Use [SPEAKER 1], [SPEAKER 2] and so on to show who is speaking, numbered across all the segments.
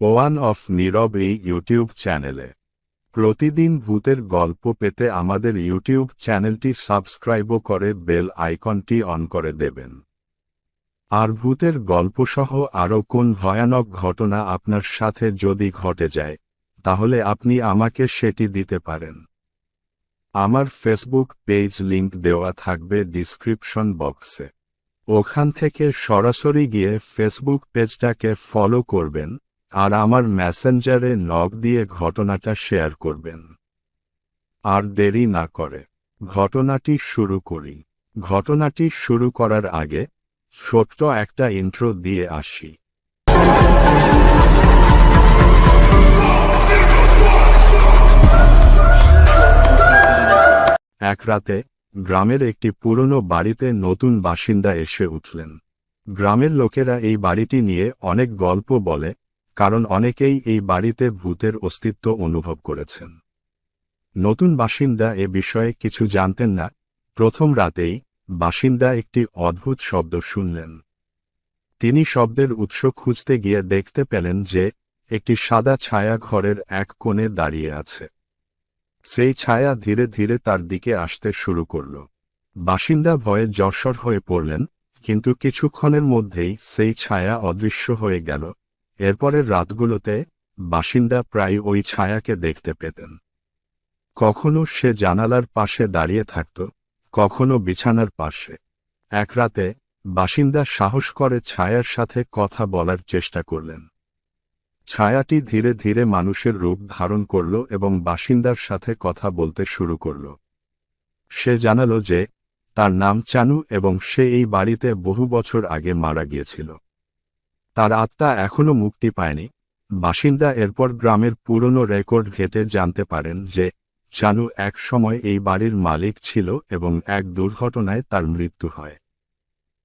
[SPEAKER 1] One of নীরব এই YouTube চ্যানেলে। প্রতিদিন ভূতের গল্প পেতে আমাদের ইউটিউব চ্যানেলটি সাবস্ক্রাইবও করে বেল আইকনটি অন করে দেবেন। আর ভূতের গল্পসহ আরও কোন ভয়ানক ঘটনা আপনার সাথে যদি ঘটে যায়, তাহলে আপনি আমাকে সেটি দিতে পারেন। আমার ফেসবুক পেজ লিংক দেওয়া থাকবে ডিসক্রিপশন বক্সে। ওখান থেকে সরাসরি গিয়ে ফেসবুক পেজটাকে ফলো করবেন। আর আমার মেসেঞ্জারে নক দিয়ে ঘটনাটা শেয়ার করবেন। আর দেরি না করে। ঘটনাটি শুরু করি। ঘটনাটি শুরু করার আগে, ছোট্ট একটা ইন্ট্রো দিয়ে আসি। এক রাতে, গ্রামের একটি পুরনো বাড়িতে নতুন বাসিন্দা এসে উঠলেন। গ্রামের লোকেরা এই বাড়িটি নিয়ে অনেক গল্প বলে কারণ অনেকেই এই বাড়িতে ভূতের অস্তিত্ব অনুভব করেছেন। নতুন বাসিন্দা এ বিষয়ে কিছু জানতেন না, প্রথম রাতেই বাসিন্দা একটি অদ্ভুত শব্দ শুনলেন। তিনি শব্দের উৎস খুঁজতে গিয়ে দেখতে পেলেন যে, একটি সাদা ছায়া ঘরের এক কোণে দাঁড়িয়ে আছে। সেই ছায়া ধীরে ধীরে তার দিকে আসতে শুরু করল। বাসিন্দা ভয়ে যশর হয়ে পড়লেন, কিন্তু কিছুক্ষণের মধ্যেই সেই ছায়া অদৃশ্য হয়ে গেল। এরপরের রাতগুলোতে বাসিন্দা প্রায় ওই ছায়াকে দেখতে পেতেন। কখনো সে জানালার পাশে দাঁড়িয়ে থাকত, কখনো বিছানার পাশে। এক রাতে বাসিন্দা সাহস করে ছায়ার সাথে কথা বলার চেষ্টা করলেন। ছায়াটি ধীরে ধীরে মানুষের রূপ ধারণ করল এবং বাসিন্দার সাথে কথা বলতে শুরু করল। সে জানাল যে, তার নাম চানু এবং সে এই বাড়িতে বহু বছর আগে মারা গিয়েছিল। তার আত্মা এখনও মুক্তি পায়নি। বাসিন্দা এরপর গ্রামের পুরনো রেকর্ড ঘেটে জানতে পারেন যে, চানু এক সময় এই বাড়ির মালিক ছিল এবং এক দুর্ঘটনায় তার মৃত্যু হয়।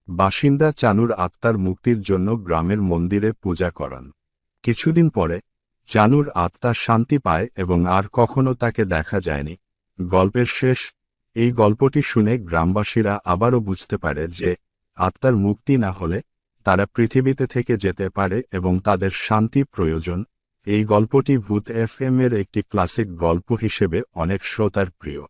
[SPEAKER 1] বাসিন্দা চানুর আত্মার মুক্তির জন্য গ্রামের মন্দিরে পূজা করান। কিছুদিন পরে, চানুর আত্মা শান্তি পায় এবং আর কখনো তাকে দেখা যায়নি। গল্পের শেষ, এই গল্পটি শুনে গ্রামবাসীরা আবারও বুঝতে পারে যে, আত্মার মুক্তি না হলে তারা পৃথিবীতে থেকে যেতে পারে এবং তাদের শান্তি প্রয়োজন। এই গল্পটি ভূত এফ এর একটি ক্লাসিক গল্প হিসেবে অনেক শ্রোতার প্রিয়।